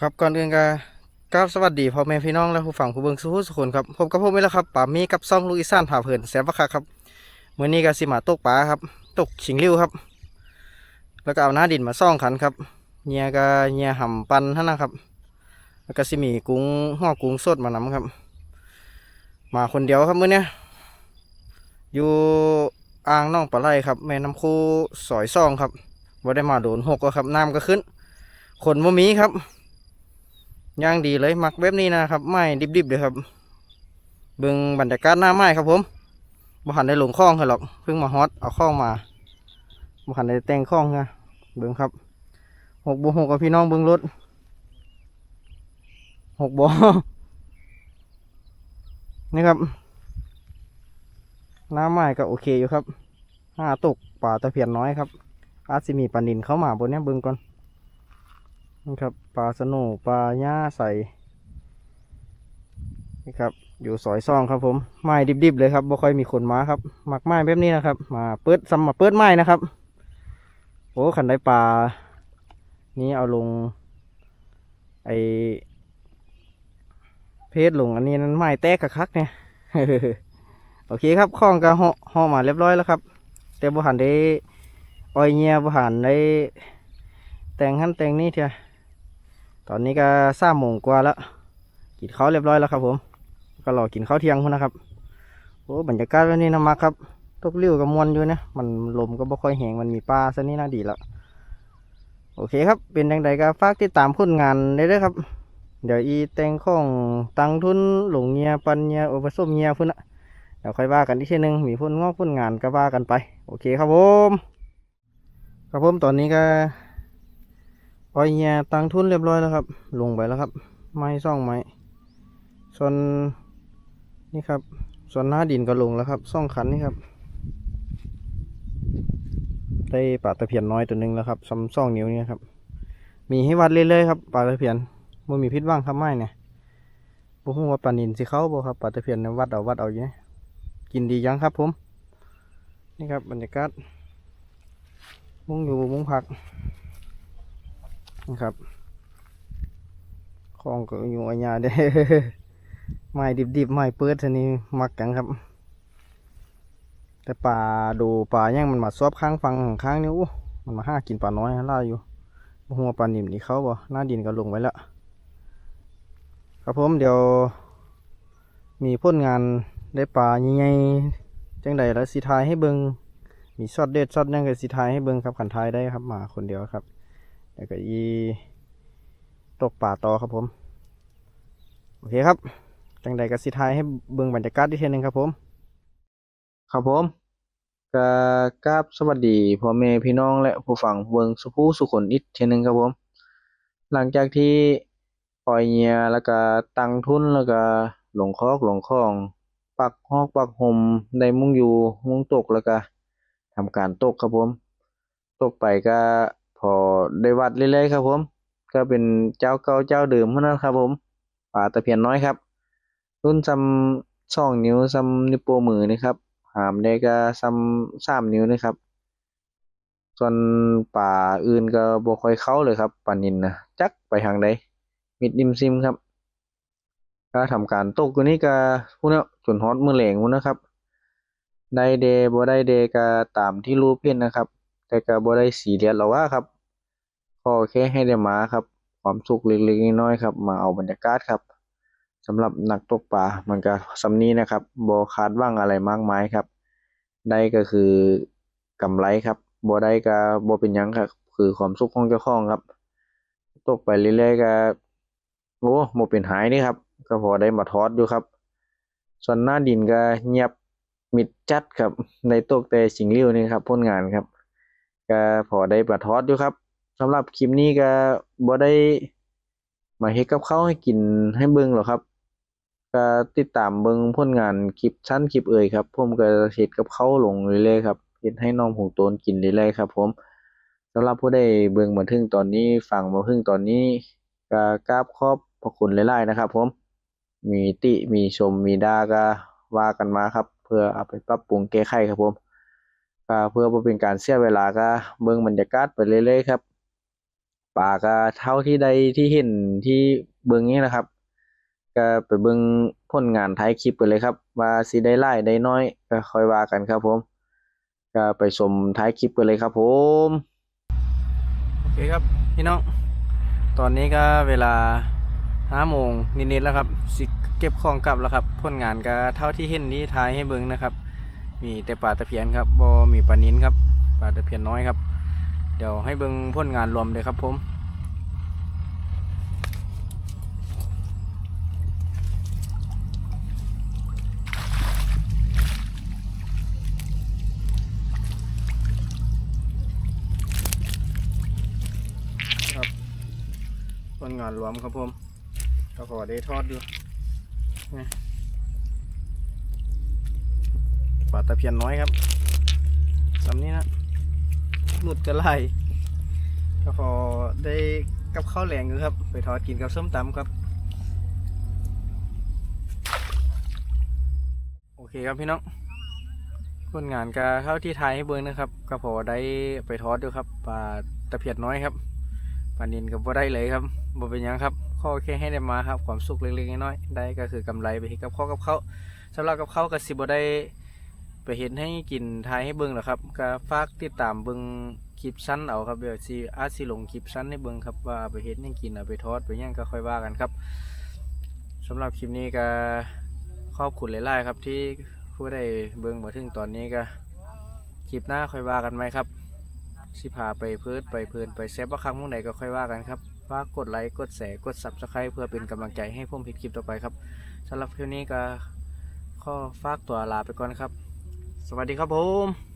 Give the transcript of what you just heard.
ครับก่อนอื่นก็กราบสวัสดีพ่อแม่พี่น้องและผู้ฟังผู้เบิ่งสุขสุขคนครับพบกับผมอีกแล้วครับป๋ามีกับซ่องลูกอีสานผ่าเผินแสนประคักครับเมื้อนี้ก็สิมาตกปลาครับ ตกฉิงริ้วครับ แล้วก็เอาหน้าดินมาซ่องขันครับเงียก็เงียห่ำปันท่านั้นครับ แล้วก็สิมีกุ้งห่อกุ้งสดมานำครับ มาคนเดียวครับมื้อเนี้ยอยู่อ่างน้องปลาไหลครับ แม่น้ำคูสอยซ่องครับบ่ได้มาโดนหกก็ครับน้ำก็ขึ้นขนบ่มีครับ ย่างดีเลยมักแบบนี้นะครับไม้ดิบๆเลยครับเบิ่งบรรยากาศหน้าไม้ครับผมบ่หันได้ลงคลองเหรอกเพิ่งมาฮอตเอาคลองมาบ่หันได้แต่งคลองไงเบิ่งครับหกบวหกกับพี่น้องเบิ่งรถหกบวนี่ครับหน้าไม้ก็โอเคอยู่ครับห้าตกป่าตะเพียนน้อยครับอาจจะมีปลานินเข้ามาบนนี้เบิ่งก่อน นี่ครับปลาสโนุปลาหญ้าใสนี่ครับอยู่ซอยซองครับผมไม้ดิบๆเลยครับบ่ค่อยมีคนมาครับหมักไม้แบบนี้นะครับ มาเปิดซ้ำมาเปิดไม้นะครับโอ้ขันได้ปลานี้เอาลงไอเพจลงอันนี้นั้นไม้แตกคักเนี่ยโอเคครับข้องก็ห่อห่อมาเรียบร้อยแล้วครับ แต่บ่หันได้อ้อยเงียบ่หันได้แต่งหันแต่งนี่เถอะ ตอนนี้ก็สามโมงกว่าแล้ว กินข้าวเรียบร้อยแล้วครับ ผม ก็รอกินข้าวเที่ยงพุ่นนะครับ โอ้บรรยากาศวันนี้นะมักครับตกริ้ยวกับมวนอยู่นะ มันลมก็บ่ค่อยแห้งมันมีปลาซะนี่น่าดีแล้ว โอเคครับ เป็นยังไงก็ฝากติดตามผลงานได้เลยครับ เดี๋ยวอีแตงของตังทุนหลงเงียปันเงียโอปส้มเงียพุ่นนะเดี๋ยวค่อยว่ากันที่ทีนึงมีพุ่นงอกพุ่นงานก็ว่ากันไป โอเคครับผม ครับผมตอนนี้ก็ ปล่อยเงียตังทุนเรียบร้อยแล้วครับ ลงไปแล้วครับ ไม้ซ่องไม้ ส่วนนี่ครับ ส่วนหน้าดินก็ลงแล้วครับซ่องขันนี่ครับ ได้ปลาตะเพียนน้อยตัวหนึ่งแล้วครับซ้ำซ่องนิ้วนี่ครับ มีให้วัดเรื่อยๆครับปลาตะเพียนมันมีพิษว่างครับไม้เนี่ยบุ้ว่าปลานินสิเขาบ่ครับปลาตะเพียนเนี่ยวัดเอาวัดเอาอยู่เนี่ยกินดียังครับผม นี่ครับบรรยากาศมุ้งอยู่มุ้งผัก นะครับของก็อยู่อันยาเด้ไม้ดิบๆไม้เปิดอันนี้มักจังครับ แต่ป่าดูป่าย่างมันมาซอบข้างฟังข้างนี้โอ้มันมาห้ากินปลาน้อยล่าอยู่บ่หัวปลานิ่มนี่เขาบ่หน้าดินก็ลงไว้แล้วครับผมเดี๋ยวมีผลงานได้ปลาใหญ่ๆจังใดแล้วสิทายให้เบิงมีช็อตเด็ดช็อตหยังก็สิทายให้เบิงครับขันทายได้ครับมาคนเดียวครับ แล้วก็อีตกป่าต่อครับผม โอเคครับ จังใดก็สิทายให้เบิ่งบรรยากาศที่เทีนึงครับผม ครับผมก็กราบสวัสดีพ่อแม่พี่น้องและผู้ฟังเบิ่งสุผู้สุขนอีกเทีนึงครับผม หลังจากที่ปล่อยเงียแล้วก็ตั้งทุนแล้วก็หลงคอกหลงคลองปักฮอกปักห่มได้มุงอยู่มุงตกแล้วก็ทำการตกครับผม ตกไปก็ อได้วัดเรื่อยๆครับผม ก็เป็นเจ้าเก่าเจ้าเดิมเท่านั้นครับผมป่าตะเพียนน้อยครับ รุ่นซ้ำสองนิ้วซ้ำนิ้วโป้งมือนี่ครับ หามได้ก็ซ้ำสามนิ้วนะครับ ส่วนป่าอื่นก็บ่ค่อยเข้าเลยครับป่านินนะจักไปทางใดมิดดิมซิมครับ ก็ทำการตกตัวนี้ก็พวกนี้จนฮอตมือแหลงพวกนะครับได้เดบ่ได้เดก็ตามที่รูปเห็นนะครับ แต่ก็บ่ได้สีเรียสหรอว่าครับ ขอแค่ให้ได้มาครับ ความสุขเล็กๆน้อยๆครับ มาเอาบรรยากาศครับสำหรับนักตกปลามันก็สำนี้นะครับบ่คาดหวังอะไรมากมายครับ ได้ก็คือกำไรครับบ่ได้ก็บ่เป็นยังครับ คือความสุขของเจ้าของครับ ตกไปเรื่อยๆก็โอ้บ่เป็นหายนี่ครับ ก็พอได้มาทอดอยู่ครับ ส่วนหน้าดินก็เงียบมิดจัดครับในตกแต่สิงหลิ้วนี่ครับผลงานครับ ก็พอได้ประทอดอยู่ครับ สำหรับคลิปนี้ก็บ่ได้มาเฮ็ดกับข้าวให้กินให้เบิ่งหรอกครับก็ติดตามเบิ่งผลงานคลิปชั้นคลิปเอ่ยครับผมก็เฮ็ดกับข้าวลงเรื่อยๆครับเฮ็ดให้น้องหงโตนกินเรื่อยๆครับ ผมสำหรับผู้ใดเบิ่งมาถึงตอนนี้ฟังมาถึงตอนนี้ก็กราบขอบพระคุณหลายๆนะครับ ผมมีติมีชมมีด่าก็ว่ากันมาครับ เพื่อเอาไปปรับปรุงแก้ไขครับผมก็เพื่อบ่เป็นการเสียเวลาก็เบิ่งบรรยากาศไปเรื่อยๆครับ ปลาก็เท่าที่ใดที่เห็นที่เบิ่งนี้นะครับ ก็ไปเบิ่งผลงานท้ายคลิปกันเลยครับ ว่าสิได้หลายได้น้อยก็ค่อยว่ากันครับผม ก็ไปชมท้ายคลิปกันเลยครับ ผมโอเคครับพี่น้องตอนนี้ก็เวลาห้าโมงนิดๆแล้วครับสิเก็บของกลับแล้วครับผลงานก็เท่าที่เห็นที่ทายให้เบิ่งนะครับ มีแต่ปลาตะเพียนครับบ่มีปลานิ้นครับปลาตะเพียนน้อยครับ เดี๋ยวให้เบิ่งผลงานรวมเลยครับผมครับผลงานรวมครับผมก็ขอได้ทอดอยู่นี่ปลาตะเพียนน้อยครับ หลุดจะไล่ก็พอได้กับข้าวแหลงอยู่ครับ ไปทอดกินกับส้มตำครับโอเคครับพี่น้องผลงานก็เข้าที่ไทยให้เบิ้งนะครับก็พอได้ไปทอดอยู่ครับปลาตะเพียนน้อยครับปลานินกับบ่ได้เลยครับบ่เป็นยังครับข้อแค่ให้ได้มาครับความสุขเล็กๆน้อยๆได้ก็คือกำไรไปเฮ็ดกับข้ากับเขาวสำหรับกับเขาวก็สิบ่ได้ ไปเห็นให้กินทายให้เบิ่งหรอครับก็ฝากติดตามเบิ่งคลิปสั้นเอาครับเดี๋ยวสิอาจสิลงคลิปสั้นให้เบิ่งครับว่าไปเห็นให้กินเอาไปทอดไปย่างก็ค่อยว่ากันครับสำหรับคลิปนี้ก็ขอบคุณหลายๆครับที่ผู้ได้เบิ่งมาถึงตอนนี้ก็คลิปหน้าค่อยว่ากันไหมครับ สิพาไปเพิดไปเพลินไปแซบว่าครั้งมื่อใดก็ค่อยว่ากันครับฝากกดไลค์กดแชร์กด subscribe เพื่อเป็นกำลังใจให้ผมเห็นคลิปต่อไปครับสำหรับคลิปนี้ก็ขอฝากตัวลาไปก่อนครับ สวัสดีครับผม